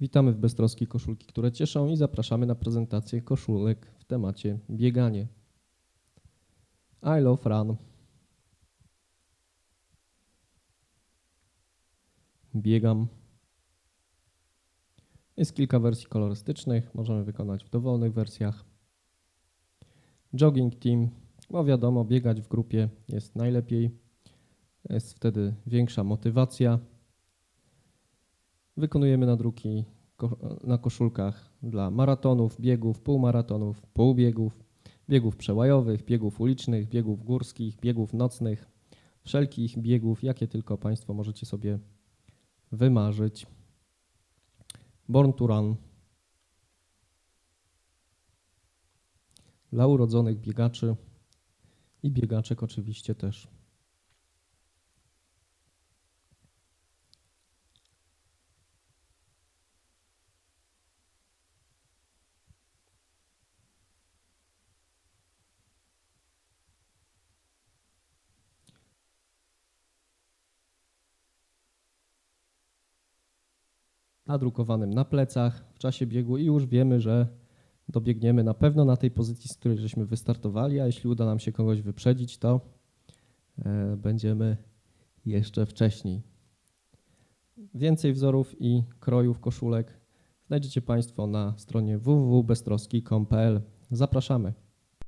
Witamy w Beztroski Koszulki, które cieszą i zapraszamy na prezentację koszulek w temacie bieganie. I love run. Biegam. Jest kilka wersji kolorystycznych, możemy wykonać w dowolnych wersjach. Jogging team, bo wiadomo, biegać w grupie jest najlepiej. Jest wtedy większa motywacja. Wykonujemy nadruki na koszulkach dla maratonów, biegów, półmaratonów, półbiegów, biegów przełajowych, biegów ulicznych, biegów górskich, biegów nocnych, wszelkich biegów, jakie tylko Państwo możecie sobie wymarzyć. Born to Run dla urodzonych biegaczy i biegaczek oczywiście też. Nadrukowanym na plecach w czasie biegu i już wiemy, że dobiegniemy na pewno na tej pozycji, z której żeśmy wystartowali, a jeśli uda nam się kogoś wyprzedzić, to e, będziemy jeszcze wcześniej. Więcej wzorów i krojów koszulek znajdziecie Państwo na stronie www.beztroski.pl. Zapraszamy.